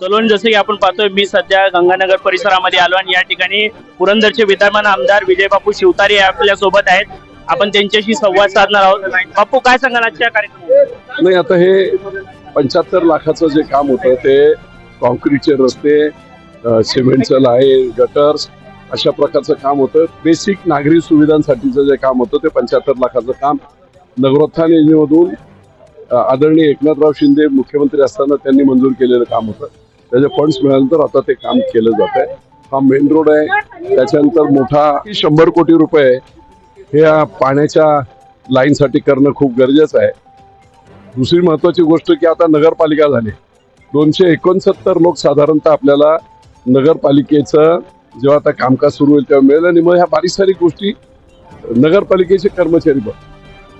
चलवण जसं की आपण पाहतोय मी सध्या गंगानगर परिसरामध्ये आलो आणि या ठिकाणी पुरंदरचे विद्यमान आमदार विजय बापू शिवतारे आपल्यासोबत आहेत. आपण त्यांच्याशी संवाद साधणार आहोत. बापू काय सांगाल आजच्या कार्यक्रमात? नाही आता हे पंच्याहत्तर लाखाचं जे काम होतं ते कॉन्क्रीटचे रस्ते सिमेंटचं लाहे गटर्स अशा प्रकारचं काम होतं. बेसिक नागरी सुविधांसाठीचं जे काम होतं ते पंच्याहत्तर लाखाचं काम नगरोत्थान योजनेमधून आदरणीय एकनाथराव शिंदे मुख्यमंत्री असताना त्यांनी मंजूर केलेलं काम होतं. त्याचे फंड्स मिळाल्यानंतर आता ते काम केलं जात आहे हा मेन रोड आहे. त्याच्यानंतर मोठा शंभर कोटी रुपये हे या पाण्याच्या लाईनसाठी करणं खूप गरजेचं आहे. दुसरी महत्वाची गोष्ट की आता नगरपालिका झाली. दोनशे एकोणसत्तर लोक साधारणतः आपल्याला नगरपालिकेचं जेव्हा आता कामकाज सुरू होईल तेव्हा मिळेल. आणि मग ह्या बारीक सारीक गोष्टी नगरपालिकेचे कर्मचारी बघ.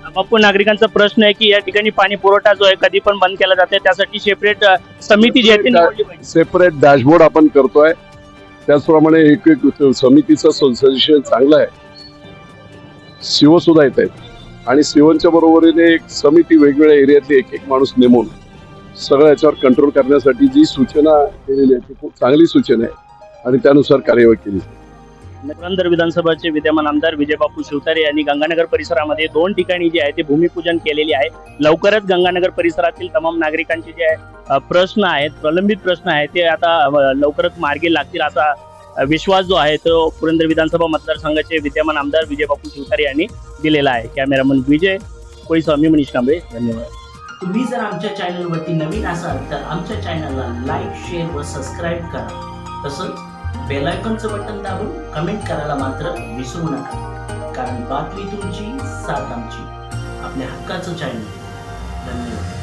बापू नागरिकांचा प्रश्न आहे की या ठिकाणी पाणी पुरवठा जो आहे कधी पण बंद केला जाते त्यासाठी सेपरेट समिती जी आहे ती सेपरेट डॅशबोर्ड आपण करतोय. त्याचप्रमाणे एक एक समितीचं सजेशन चांगलं आहे. सीओ सुद्धा येत आहेत. आणि शिवांच्या बरोबरीने एक समिती वेगवेगळ्या एरियातली एक एक माणूस नेमून सगळं याच्यावर कंट्रोल करण्यासाठी जी सूचना केलेली आहे ती खूप चांगली सूचना आहे. आणि त्यानुसार कार्यवाही केली पुरंदर विधानसभाचे विद्यमान आमदार विजयबापू शिवतारे यांनी गंगानगर परिसरामध्ये दोन ठिकाणी जे आहे ते भूमिपूजन केलेले आहे. लवकरच गंगानगर परिसरातील तमाम नागरिकांचे जे आहे प्रश्न आहेत प्रलंबित प्रश्न आहेत ते आता लवकरच मार्गी लागतील असा विश्वास जो आहे तो पुरंदर विधानसभा मतदारसंघाचे विद्यमान आमदार विजय बापू शिवतारे यांनी दिलेला आहे. कॅमेरामन विजय कोळीस्वामी मनीष कांबळे धन्यवाद. तुम्ही जर आमच्या चॅनलवरती नवीन असाल तर आमच्या चॅनलला लाईक शेअर व सबस्क्राईब करा. तसंच बेलायकॉनचं बटन दाबून कमेंट करायला मात्र विसरू नका. कारण बातमी तुमची साथ आमची. आपल्या हक्काचं चॅनल धन्यवाद.